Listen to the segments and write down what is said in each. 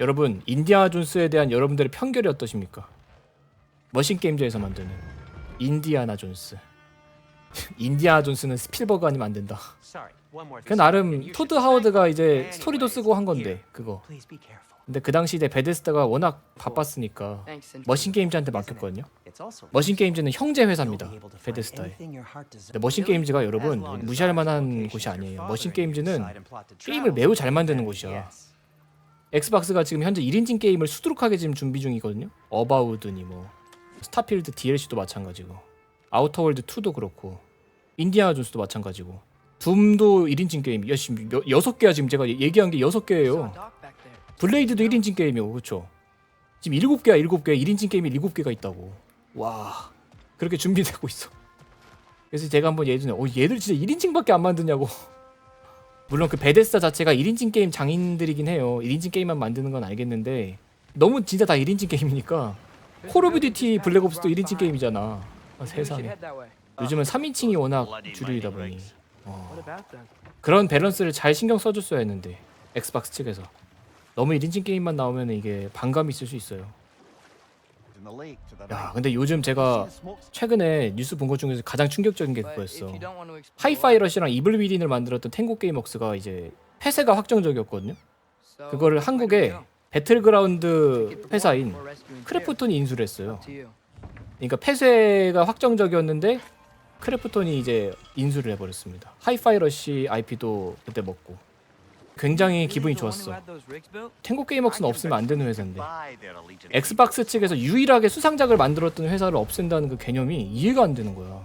여러분 인디아나 존스에 대한 여러분들의 편결이 어떠십니까? 머신 게임즈에서 만드는 인디아나 존스. 인디아나 존스는 스필버그 아니면 안 된다. 그 나름 토드 하워드가 이제 스토리도 쓰고 한 건데 그거. 근데 그 당시 이제 베데스다가 워낙 바빴으니까 머신 게임즈한테 맡겼거든요. 머신 게임즈는 형제 회사입니다. 베데스다에. 근데 머신 게임즈가 여러분 무시할 만한 곳이 아니에요. 머신 게임즈는 게임을 매우 잘 만드는 곳이야. 엑스박스가 지금 현재 1인칭 게임을 수두룩하게 지금 준비 중이거든요. 어바우드니 뭐 스타필드 DLC도 마찬가지고 아우터월드 2도 그렇고 인디아나 존스도 마찬가지고 둠도 1인칭 게임 여, 여섯 개야 지금 제가 얘기한 게 여섯 개예요. 블레이드도 1인칭 게임이고 그렇죠. 지금 7개야 7개 1인칭 게임이 7개가 있다고. 와 그렇게 준비되고 있어. 그래서 제가 한번 예전에 어 얘들 진짜 1인칭밖에 안 만드냐고. 물론 그 베데스다 자체가 1인칭 게임 장인들이긴 해요. 1인칭 게임만 만드는 건 알겠는데 너무 진짜 다 1인칭 게임이니까 콜 오브 듀티 블랙 옵스도 1인칭 게임이잖아. 아, 세상에. 요즘은 3인칭이 워낙 주류이다 보니 어, 그런 밸런스를 잘 신경 써줬어야 했는데 엑스박스 측에서 너무 1인칭 게임만 나오면 이게 반감이 있을 수 있어요. 야, 근데 요즘 제가 최근에 뉴스 본 것 중에서 가장 충격적인 게 그거였어. 하이파이러시랑 이블 위딘을 만들었던 탱고 게임웍스가 이제 폐쇄가 확정적이었거든요. 그거를 한국에 배틀그라운드 회사인 크래프톤이 인수를 했어요. 그러니까 폐쇄가 확정적이었는데 크래프톤이 이제 인수를 해버렸습니다. 하이파이러시 IP도 그때 먹고 굉장히 기분이 좋았어. 탱고 게임웍스는 없으면 안 되는 회사인데 엑스박스 측에서 유일하게 수상작을 만들었던 회사를 없앤다는 그 개념이 이해가 안 되는 거야.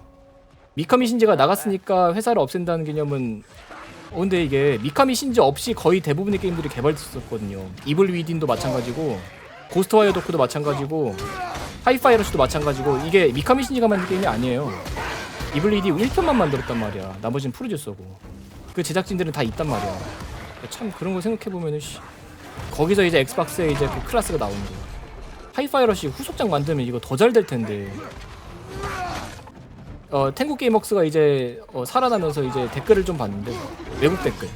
미카미 신지가 나갔으니까 회사를 없앤다는 개념은 어, 근데 이게 미카미 신지 없이 거의 대부분의 게임들이 개발됐었거든요. 이블 위딘도 마찬가지고 고스트 와이어 도크도 마찬가지고 하이파이러스도 마찬가지고 이게 미카미 신지가 만든 게임이 아니에요. 이블 위디 1편만 만들었단 말이야. 나머지는 프로듀서고. 그 제작진들은 다 있단 말이야. 참 그런 거 생각해 보면은 씨. 거기서 이제 엑스박스에 이제 그 클래스가 나오는 거야. 하이파이러시 후속작 만들면 이거 더 잘 될 텐데. 어 탱고 게임웍스가 이제 어, 살아나면서 이제 댓글을 좀 봤는데 외국 댓글.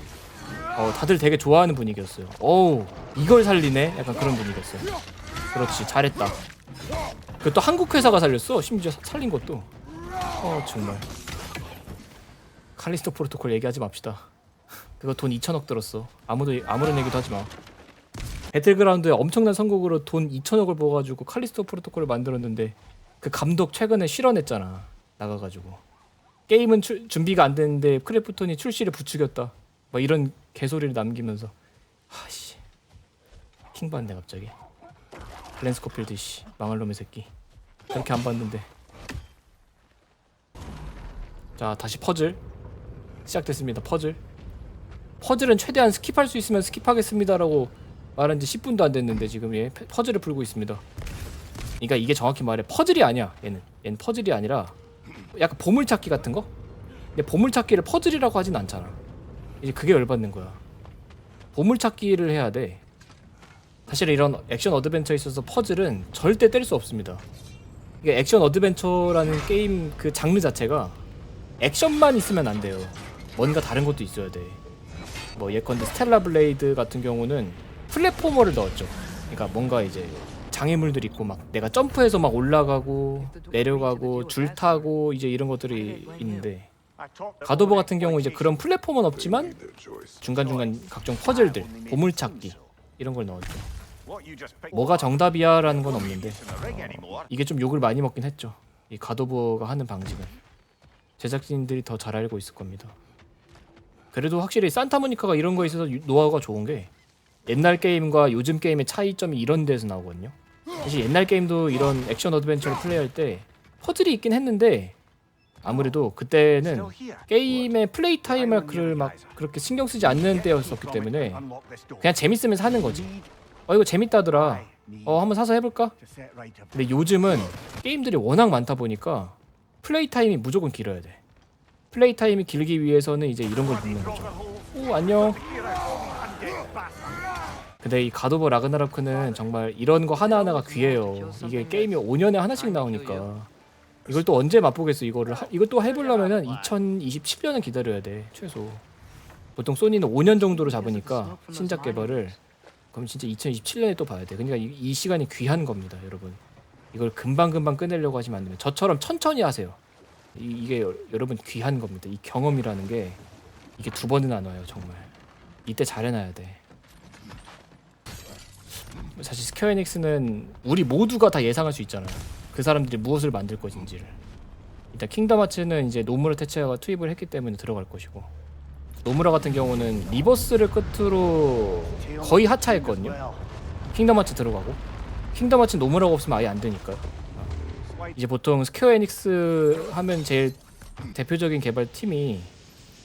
어 다들 되게 좋아하는 분위기였어요. 어우 이걸 살리네. 약간 그런 분위기였어요. 그렇지 잘했다. 그 또 한국 회사가 살렸어. 심지어 사- 살린 것도. 어 정말. 칼리스토 프로토콜 얘기하지 맙시다. 그거 돈 2천억 들었어. 아무도 아무런 얘기도 하지 마. 배틀그라운드에 엄청난 선곡으로 돈 2천억을 모아가지고 칼리스토 프로토콜을 만들었는데 그 감독 최근에 실언했잖아. 나가가지고 게임은 출- 준비가 안 됐는데 크래프톤이 출시를 부추겼다. 뭐 이런 개소리를 남기면서 하씨 킹 받네 갑자기. 글렌스 코필드 씨 망할 놈의 새끼. 그렇게 안 봤는데. 자 다시 퍼즐 시작됐습니다. 퍼즐. 퍼즐은 최대한 스킵할 수 있으면 스킵하겠습니다라고 말한 지 10분도 안 됐는데 지금 얘 페- 퍼즐을 풀고 있습니다. 그러니까 이게 정확히 말해 퍼즐이 아니야. 얘는 얘는 퍼즐이 아니라 약간 보물찾기 같은 거? 근데 보물찾기를 퍼즐이라고 하진 않잖아. 이제 그게 열받는 거야. 보물찾기를 해야 돼. 사실 이런 액션 어드벤처에 있어서 퍼즐은 절대 뗄 수 없습니다. 이게 액션 어드벤처라는 게임 그 장르 자체가 액션만 있으면 안 돼요. 뭔가 다른 것도 있어야 돼. 뭐 예컨대 스텔라 블레이드 같은 경우는 플랫포머를 넣었죠. 그러니까 뭔가 이제 장애물들 있고 막 내가 점프해서 막 올라가고 내려가고 줄 타고 이제 이런 것들이 있는데 가도버 같은 경우 이제 그런 플랫폼은 없지만 중간중간 각종 퍼즐들, 보물찾기 이런 걸 넣었죠. 뭐가 정답이야라는 건 없는데 이게 좀 욕을 많이 먹긴 했죠. 이 가도버가 하는 방식은 제작진들이 더 잘 알고 있을 겁니다. 그래도 확실히 산타모니카가 이런 거에 있어서 유- 노하우가 좋은 게 옛날 게임과 요즘 게임의 차이점이 이런 데서 나오거든요. 사실 옛날 게임도 이런 액션 어드벤처를 플레이할 때 퍼즐이 있긴 했는데 아무래도 그때는 게임의 플레이 타임을 막 그렇게 신경 쓰지 않는 때였었기 때문에 그냥 재밌으면서 하는 거지. 어 이거 재밌다더라. 어 한번 사서 해볼까? 근데 요즘은 게임들이 워낙 많다 보니까 플레이 타임이 무조건 길어야 돼. 플레이 타임이 길기 위해서는 이제 이런 걸 넣는 거죠. 오 안녕. 근데 이 가도버 라그나로크는 정말 이런 거 하나하나가 귀해요. 이게 게임이 5년에 하나씩 나오니까 이걸 또 언제 맛보겠어 이거를 하, 이걸 또 해보려면은 2027년은 기다려야 돼 최소. 보통 소니는 5년 정도로 잡으니까 신작 개발을 그럼 진짜 2027년에 또 봐야 돼. 그러니까 이, 이 시간이 귀한 겁니다, 여러분. 이걸 금방 금방 끝내려고 하시면 안 됩니다. 저처럼 천천히 하세요. 이, 여, 여러분 귀한 겁니다. 이 경험이라는 게 이게 두 번은 안 와요, 정말. 이때 잘해놔야 돼. 사실 스퀘어닉스는 우리 모두가 다 예상할 수 있잖아요. 그 사람들이 무엇을 만들 것인지를. 일단 킹덤 하츠는 이제 노무라 테츠야가 투입을 했기 때문에 들어갈 것이고 노무라 같은 경우는 리버스를 끝으로 거의 하차했거든요. 킹덤 하츠 들어가고 킹덤 하츠 노무라가 없으면 아예 안 되니까요. 이제 보통 스퀘어 에닉스 하면 제일 대표적인 개발 팀이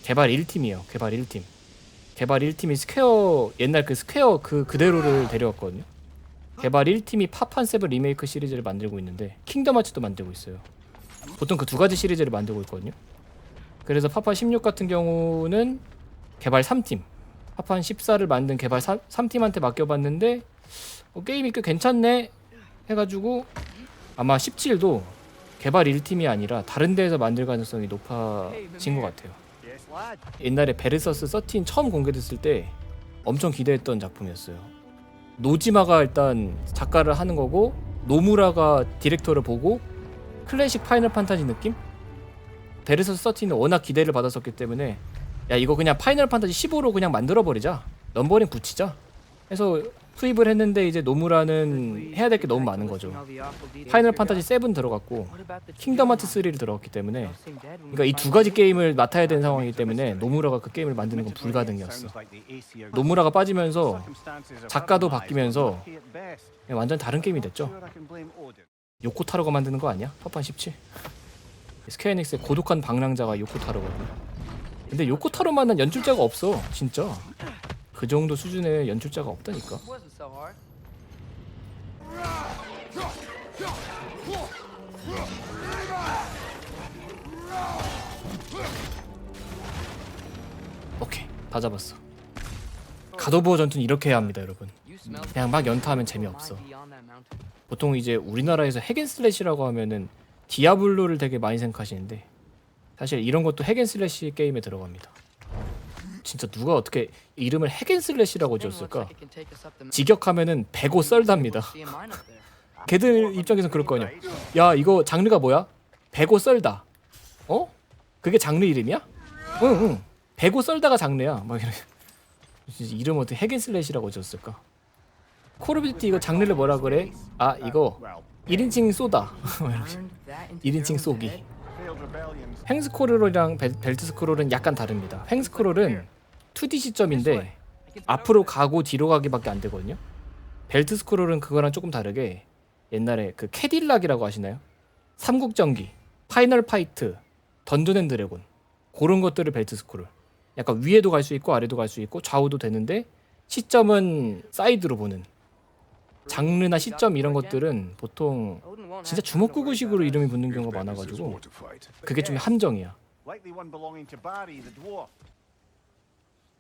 개발 1팀이에요. 개발 1팀. 개발 1팀이 스퀘어 옛날 그 스퀘어 그 그대로를 데려왔거든요. 개발 1팀이 파판 세븐 리메이크 시리즈를 만들고 있는데 킹덤 하츠도 만들고 있어요. 보통 그 두 가지 시리즈를 만들고 있거든요. 그래서 파판 16 같은 경우는 개발 3팀, 파판 14를 만든 개발 3, 3팀한테 맡겨봤는데 어, 게임이 꽤 괜찮네 해가지고 아마 17도 개발 1팀이 아니라 다른 데에서 만들 가능성이 높아진 것 같아요. 옛날에 베르서스 13 처음 공개됐을 때 엄청 기대했던 작품이었어요. 노지마가 일단 작가를 하는 거고 노무라가 디렉터를 보고 클래식 파이널 판타지 느낌? 베르서스 13은 워낙 기대를 받았었기 때문에 야 이거 그냥 파이널 판타지 15로 그냥 만들어 버리자 넘버링 붙이자 해서 투입을 했는데 이제 노무라는 해야 될 게 너무 많은 거죠. 파이널 판타지 7 들어갔고 킹덤 하트 3를 들어갔기 때문에 그러니까 이 두 가지 게임을 맡아야 되는 상황이기 때문에 노무라가 그 게임을 만드는 건 불가능이었어. 노무라가 빠지면서 작가도 바뀌면서 완전 다른 게임이 됐죠. 요코타로가 만드는 거 아니야? 파판 17 스퀘어닉스의 고독한 방랑자가 요코타로거든요 근데 요코타로만한 연출자가 없어 진짜 그 정도 수준의 연출자가 없다니까. 오케이 다 잡았어 가도부어 전투는 이렇게 해야 합니다 여러분 그냥 막 연타하면 재미없어. 보통 이제 우리나라에서 핵앤슬래시라고 하면은 디아블로를 되게 많이 생각하시는데 사실 이런 것도 핵앤슬래시 게임에 들어갑니다 진짜 누가 어떻게 이름을 핵앤슬래시라고 지었을까 직역하면은 배고 썰답니다. 걔들 입장에선 그럴 거 아니야. 야 이거 장르가 뭐야? 배고 썰다. 어? 그게 장르 이름이야? 응 응. 배고 썰다가 장르야. 막. 진짜 이름 어떻게 핵앤슬래시라고 지었을까? 콜 오브 듀티 이거 장르를 뭐라 그래? 아 이거 1인칭 쏘다. Turned that into 1인칭 your own 쏘기. 횡스크롤이랑 벨- 벨트 스크롤은 약간 다릅니다. 횡스크롤은 2D 시점인데 앞으로 가고 뒤로 가기밖에 안 되거든요. 벨트 스크롤은 그거랑 조금 다르게 옛날에 그 캐딜락이라고 아시나요? 삼국전기, 파이널 파이트, 던전 앤 드래곤 그런 것들을 벨트 스크롤. 약간 위에도 갈 수 있고 아래도 갈 수 있고 좌우도 되는데 시점은 사이드로 보는. 장르나 시점 이런 것들은 보통 진짜 주먹구구식으로 이름이. 붙는 경우가 많아가지고 그게 좀 함정이야.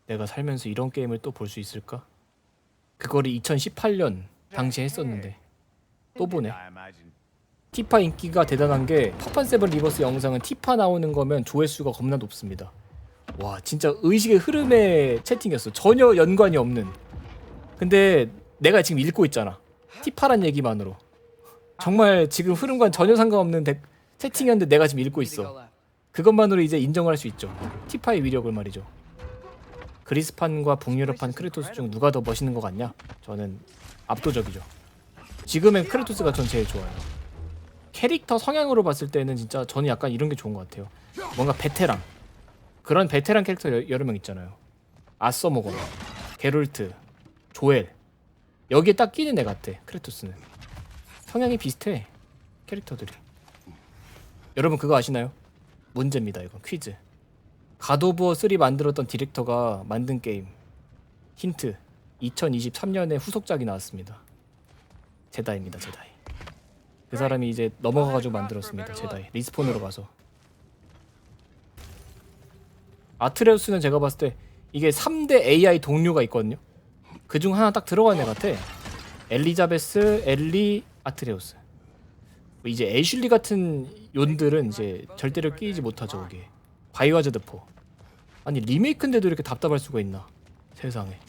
내가 살면서 이런 게임을 또 볼 수 있을까? 그거를 2018년 당시에 했었는데 또 보네. 티파 인기가 대단한 게 파판 세븐 리버스 영상은 티파 나오는 거면 조회수가 겁나 높습니다. 와 진짜 의식의 흐름의 채팅이었어. 전혀 연관이 없는. 근데 내가 지금 읽고 있잖아. 티파란 얘기만으로. 정말 지금 흐름과 전혀 상관없는 데, 채팅이었는데 내가 지금 읽고 있어. 그것만으로 이제 인정을 할수 있죠. 티파의 위력을 말이죠. 그리스판과 북유럽판 크레토스 중 누가 더 멋있는 것 같냐? 저는 압도적이죠. 지금의 크레토스가 전 제일 좋아요. 캐릭터 성향으로 봤을 때는 진짜 저는 약간 이런 게 좋은 것 같아요. 뭔가 베테랑 그런 베테랑 캐릭터 여, 여러 명 있잖아요. 아서모건, 게롤트, 조엘 여기에 딱 끼는 애 같아. 크레토스는. 성향이 비슷해 캐릭터들이. 여러분 그거 아시나요? 문제입니다 이거 퀴즈. 가도부어 3 만들었던 디렉터가 만든 게임. 힌트. 2023년에 후속작이 나왔습니다. 제다입니다 제다이. 그 사람이 이제 넘어가가지고 만들었습니다 제다이. 리스폰으로 가서. 아트레우스는 제가 봤을 때 이게 3대 AI 동료가 있거든요 그중 하나 딱 들어간 애 같아. 엘리자베스, 엘리, 아트레우스. 이제 애슐리 같은 용들은 이제 절대로 끼지 못하죠 거기에. 바이오하자드 4 아니 리메이크인데도 이렇게 답답할 수가 있나? 세상에.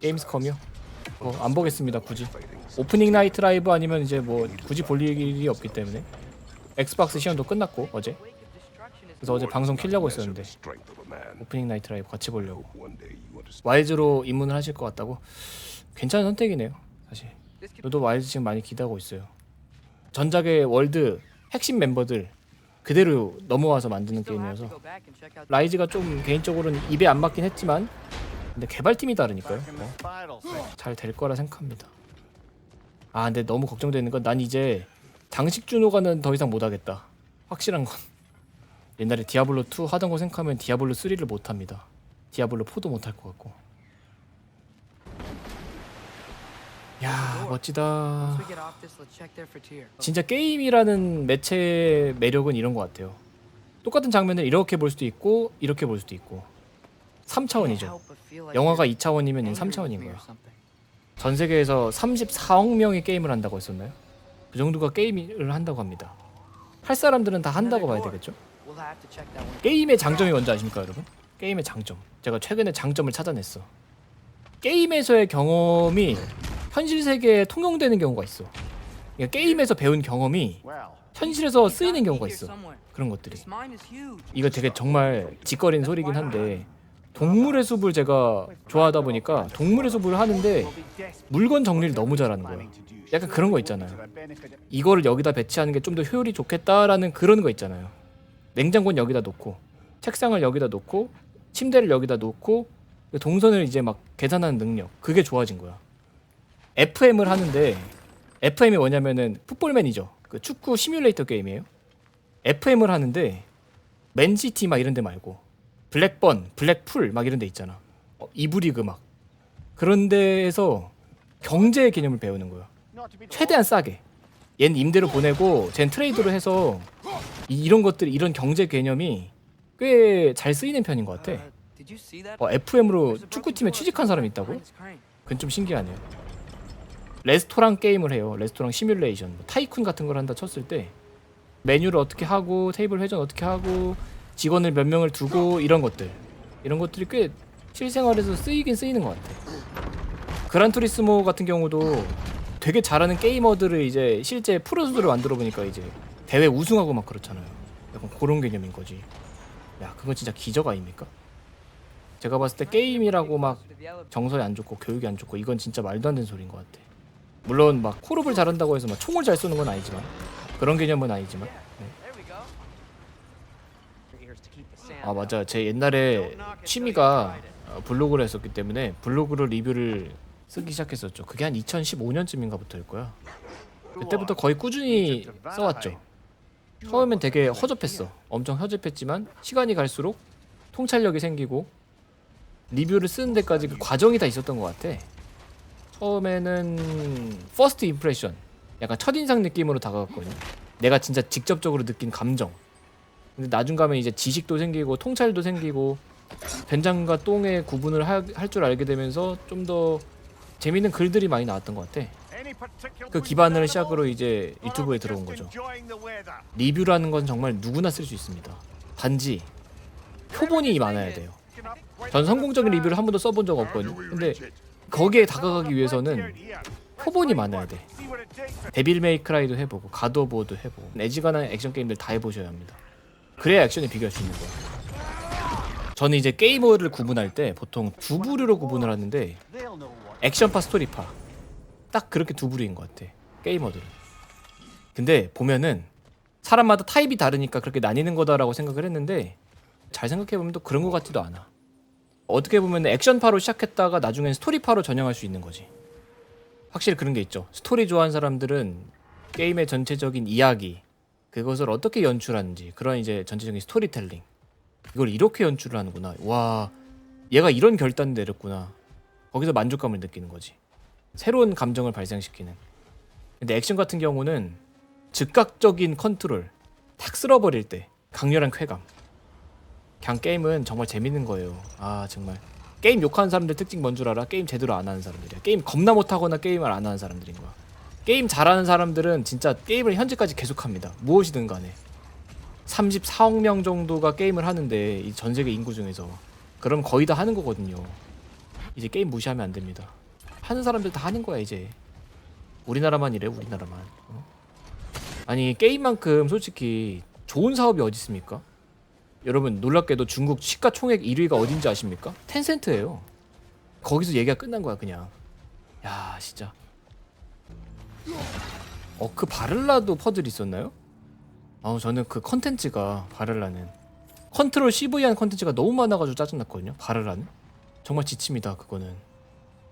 게임스컴이요? 뭐 안 보겠습니다 굳이. 오프닝 나이트 라이브 아니면 이제 뭐 굳이 볼 일이 없기 때문에. 엑스박스 시연도 끝났고 어제 그래서 어제 방송 키려고 했었는데 오프닝 나이트 라이브 같이 보려고. 와이즈로 입문을 하실 것 같다고? 괜찮은 선택이네요 사실. 저도 와이즈 지금 많이 기대하고 있어요. 전작의 월드 핵심 멤버들 그대로 넘어와서 만드는 게임이어서 라이즈가 좀 개인적으로는 입에 안 맞긴 했지만 근데 개발팀이 다르니까요. Back in the spiral section. 잘될 거라 생각합니다. 아 근데 너무 걱정되는 건 난 이제 장식 준호가는 더 이상 못하겠다. 확실한 건 옛날에 디아블로 2 하던 거 생각하면 디아블로 3를 못 합니다 디아블로 4도 못 할 것 같고 야 멋지다 진짜 게임이라는 매체의 매력은 이런 것 같아요. 똑같은 장면을 이렇게 볼 수도 있고 이렇게 볼 수도 있고 3차원이죠. 영화가 2차원이면 3차원인 거야. 전 세계에서 34억 명이 게임을 한다고 했었나요? 그 정도가 게임을 한다고 합니다. 할 사람들은 다 한다고 봐야 되겠죠? 게임의 장점이 뭔지 아십니까, 여러분? 게임의 장점. 제가 최근에 장점을 찾아냈어. 게임에서의 경험이 현실 세계에 통용되는 경우가 있어. 그러니까 게임에서 배운 경험이 현실에서 쓰이는 경우가 있어. 그런 것들이. 이거 되게 정말 짓거리는 소리긴 한데 동물의 숲을 제가 좋아하다 보니까 동물의 숲을 하는데 물건 정리를 너무 잘하는 거야. 약간 그런 거 있잖아요. 이거를 여기다 배치하는 게 좀 더 효율이 좋겠다라는 그런 거 있잖아요. 냉장고는 여기다 놓고 책상을 여기다 놓고 침대를 여기다 놓고 동선을 이제 막 계산하는 능력 그게 좋아진 거야. FM을 하는데 FM이 뭐냐면은 풋볼맨이죠. 그 축구 시뮬레이터 게임이에요. FM을 하는데 맨시티 막 이런 데 말고 블랙번, 블랙풀 막 이런 데 있잖아. 어, 이브리그 막 그런 데에서 경제의 개념을 배우는 거야. 최대한 싸게. 얜 임대로 보내고 쟨 트레이드로 해서 이, 런 것들 이런 경제 개념이 꽤 잘 쓰이는 편인 것 같아. 어, FM으로 축구팀에 취직한 사람이 있다고? 그건 좀 신기하네요. 레스토랑 게임을 해요. 레스토랑 시뮬레이션, 뭐 타이쿤 같은 걸 한다 쳤을 때 메뉴를 어떻게 하고 테이블 회전 어떻게 하고 직원을 몇 명을 두고 이런 것들 이런 것들이 꽤 실생활에서 쓰이긴 쓰이는 것 같아. 그란투리스모 같은 경우도 되게 잘하는 게이머들을 이제 실제 프로 선수를 만들어 보니까 이제 대회 우승하고 막 그렇잖아요. 약간 그런 개념인 거지. 야, 그건 진짜 기적 아닙니까? 제가 봤을 때 게임이라고 막 정서에 안 좋고 교육이 안 좋고 이건 진짜 말도 안 되는 소리인 것 같아. 물론 막 코르를 잘한다고 해서 막 총을 잘 쏘는 건 아니지만 그런 개념은 아니지만. 네. 아 맞아, 제 옛날에 취미가 어, 블로그를 했었기 때문에 블로그로 리뷰를 쓰기 시작했었죠. 그게 한 2015년쯤인가부터일 거야. 그때부터 거의 꾸준히 써왔죠. 처음엔 되게 허접했어. 엄청 허접했지만 시간이 갈수록 통찰력이 생기고 리뷰를 쓰는 데까지 그 과정이 다 있었던 것 같아. 처음에는 퍼스트 임프레션, 약간 첫인상 느낌으로 다가갔거든요. 내가 진짜 직접적으로 느낀 감정. 근데 나중 가면 이제 지식도 생기고 통찰도 생기고 된장과 똥의 구분을 할 줄 알게 되면서 좀더 재밌는 글들이 많이 나왔던 것 같아. 그 기반을 시작으로 이제 유튜브에 들어온 거죠. enjoying the weather. 리뷰라는 건 정말 누구나 쓸 수 있습니다. 단지 표본이 많아야 돼요. 전 성공적인 리뷰를 한 번도 써본 적 없거든요. 근데 거기에 다가가기 위해서는 표본이 많아야 돼. 데빌 메이크라이도 해보고 워도 해보고 애지간한 액션 게임들 다 해보셔야 합니다. 그래야 액션에 비교할 수 있는 거야. 저는 이제 게이머를 구분할 때 보통 두 부류로 구분을 하는데. 액션파 스토리파. 딱 그렇게 두 부류인 것 같아 게이머들은. 근데 보면은 사람마다 타입이 다르니까 그렇게 나뉘는 거다라고 생각을 했는데 잘 생각해보면 또 그런 것 같지도 않아. 어떻게 보면 액션파로 시작했다가 나중엔 스토리파로 전향할 수 있는 거지. 확실히 그런 게 있죠. 스토리 좋아하는 사람들은 게임의 전체적인 이야기 그것을 어떻게 연출하는지 그런 이제 전체적인 스토리텔링. 이걸 이렇게 연출을 하는구나. 와 얘가 이런 결단을 내렸구나 거기서 만족감을 느끼는 거지. 새로운 감정을 발생시키는. 근데 액션 같은 경우는 즉각적인 컨트롤, 탁 쓸어버릴 때 강렬한 쾌감. 그냥 게임은 정말 재밌는 거예요. 아 정말 게임 욕하는 사람들 특징 뭔 줄 알아? 게임 제대로 안 하는 사람들이야. 게임 겁나 못하거나 게임을 안 하는 사람들인 거야. 게임 잘하는 사람들은 진짜 게임을 현재까지 계속합니다. 무엇이든 간에. 34억 명 정도가 게임을 하는데 이 전 세계 인구 중에서 그럼 거의 다 하는 거거든요. 이제 게임 무시하면 안 됩니다. 하는 사람들 다 하는 거야 이제 우리나라만 이래 우리나라만 어? 아니 게임만큼 솔직히 좋은 사업이 어디 있습니까? 여러분 놀랍게도 중국 시가총액 1위가 어딘지 아십니까? 텐센트예요 거기서 얘기가 끝난 거야 그냥 야 진짜 어그 바를라도 퍼즐 있었나요? 아우 저는 그 컨텐츠가 바를라는 컨트롤 CV한 컨텐츠가 너무 많아가지고 짜증났거든요 바를라는 정말 지칩니다 그거는.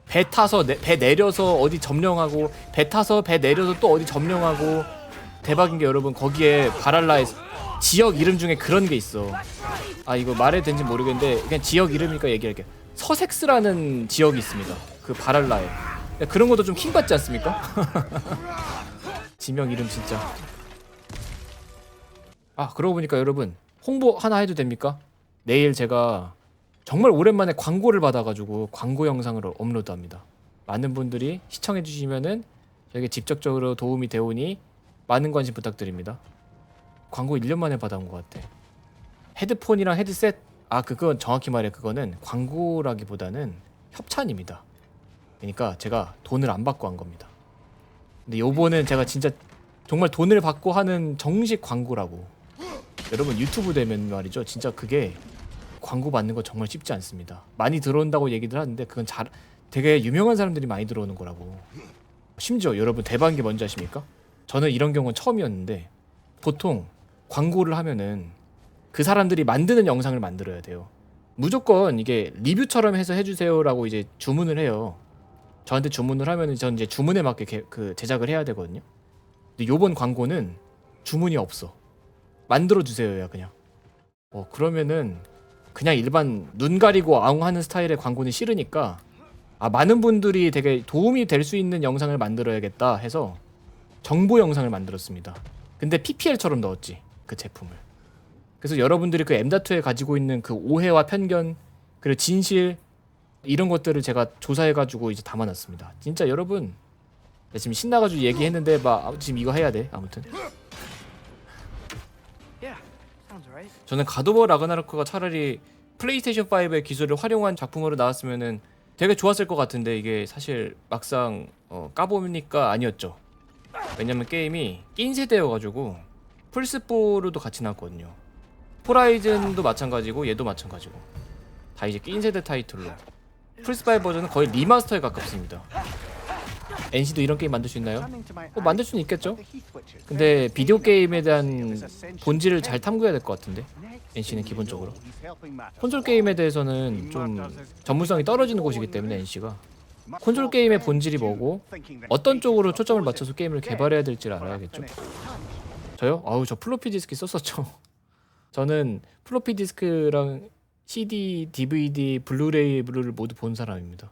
배 타서 내, 배 내려서 어디 점령하고 배 타서 배 내려서 또 어디 점령하고 대박인 게 여러분 거기에 바랄라의 지역 이름 중에 그런 게 있어. 아 이거 말해도 되는지 모르겠는데 그냥 지역 이름이니까 얘기할게 서섹스라는 지역이 있습니다 그 바랄라에. 그런 것도 좀 킹받지 않습니까? 지명 이름 진짜. 아 그러고 보니까 여러분 홍보 하나 해도 됩니까? 내일 제가 정말 오랜만에 광고를 받아가지고 광고 영상을 업로드합니다. 많은 분들이 시청해 주시면은 저에게 직접적으로 도움이 되오니 많은 관심 부탁드립니다. 광고 1년 만에 받아온 것 같아. 헤드폰이랑 헤드셋 아 그건 정확히 말해 그거는 광고라기보다는 협찬입니다. 그러니까 제가 돈을 안 받고 한 겁니다. 근데 요번엔 제가 진짜 정말 돈을 받고 하는 정식 광고라고. 여러분 유튜브 되면 말이죠. 진짜 그게 광고 받는 거 정말 쉽지 않습니다. 많이 들어온다고 얘기들 하는데 그건 잘 되게 유명한 사람들이 많이 들어오는 거라고. 심지어 여러분 대박인 게 뭔지 아십니까? 저는 이런 경우는 처음이었는데 보통 광고를 하면은 그 사람들이 만드는 영상을 만들어야 돼요. 무조건 이게 리뷰처럼 해서 해주세요라고 이제 주문을 해요. 저한테 주문을 하면은 전 이제 주문에 맞게 개- 그 제작을 해야 되거든요. 근데 요번 광고는 주문이 없어. 만들어 주세요야 그냥. 어 그러면은 그냥 일반 눈 가리고 아웅 하는 스타일의 광고는 싫으니까 아 많은 분들이 되게 도움이 될 수 있는 영상을 만들어야겠다 해서 정보 영상을 만들었습니다. 근데 PPL처럼 넣었지 그 제품을. 그래서 여러분들이 그 M.2에 가지고 있는 그 오해와 편견 그리고 진실 이런 것들을 제가 조사해가지고 이제 담아놨습니다. 진짜 여러분 나 지금 신나가지고 얘기했는데 막 아, 지금 이거 해야 돼 아무튼. 저는 가도버 라그나로크가 차라리 플레이스테이션 5의 기술을 활용한 작품으로 나왔으면은 되게 좋았을 것 같은데 이게 사실 막상 어, 까보니까 아니었죠. 왜냐면 게임이 낀 세대여가지고 플스4로도 같이 나왔거든요. 호라이즌도 마찬가지고 얘도 마찬가지고 다 이제 낀 세대 타이틀로 플스5 버전은 거의 리마스터에 가깝습니다. NC도 이런 게임 만들 수 있나요? 어, 만들 수는 있겠죠. 근데 비디오 게임에 대한 본질을 잘 탐구해야 될 것 같은데 NC는 기본적으로 콘솔 게임에 대해서는 좀 전문성이 떨어지는 곳이기 때문에 NC가 콘솔 게임의 본질이 뭐고 어떤 쪽으로 초점을 맞춰서 게임을 개발해야 될지를 알아야겠죠. 저요? 아우 저 플로피 디스크 썼었죠. 저는 플로피 디스크랑 CD, DVD, 블루레이를 모두 본 사람입니다.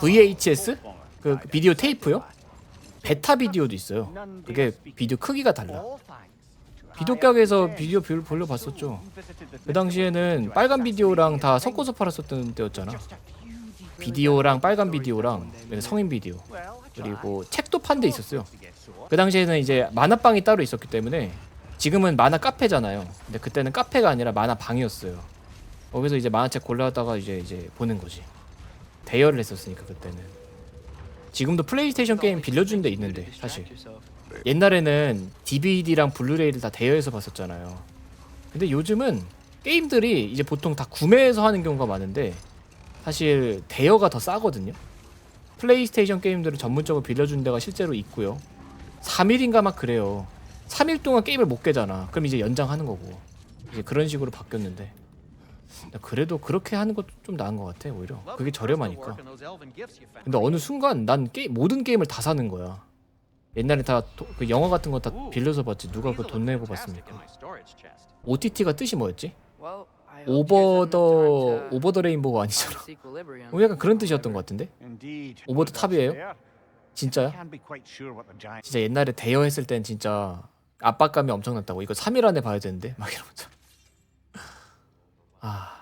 VHS? 그 비디오 테이프요? 베타 비디오도 있어요. 그게 비디오 크기가 달라. 비디오 가게에서 비디오 뷰를 볼려 봤었죠. 그 당시에는 빨간 비디오랑 다 섞어서 팔았었던 때였잖아. 비디오랑 빨간 비디오랑 성인 비디오 그리고 책도 판데 있었어요. 그 당시에는 이제 만화방이 따로 있었기 때문에 지금은 만화 카페잖아요. 근데 그때는 카페가 아니라 만화 방이었어요. 거기서 이제 만화책 골라다가 이제 이제 보는 거지. 대여를 했었으니까 그때는. 지금도 플레이스테이션 게임 빌려주는 데 있는데 사실 옛날에는 DVD랑 블루레이를 다 대여해서 봤었잖아요. 근데 요즘은 게임들이 이제 보통 다 구매해서 하는 경우가 많은데 사실 대여가 더 싸거든요. 플레이스테이션 게임들을 전문적으로 빌려주는 데가 실제로 있고요. 3일인가 막 그래요. 3일 동안 게임을 못 깨잖아. 그럼 이제 연장하는 거고. 이제 그런 식으로 바뀌었는데. 그래도 그렇게 하는 것도 좀 나은 것 같아 오히려. 그게 저렴하니까. 근데 어느 순간 난 게임 모든 게임을 다 사는 거야. 옛날에 다 그 영화 같은 거 다 빌려서 봤지. 누가 그 돈 내고 봤습니까? OTT가 뜻이 뭐였지? 오버 더 오버 더 레인보우가 아니잖아. 어, 약간 그런 뜻이었던 것 같은데? 오버 더 탑이에요? 진짜야? 진짜 옛날에 대여했을 땐 진짜 압박감이 엄청났다고. 이거 3일 안에 봐야 되는데 막 이러면서. 아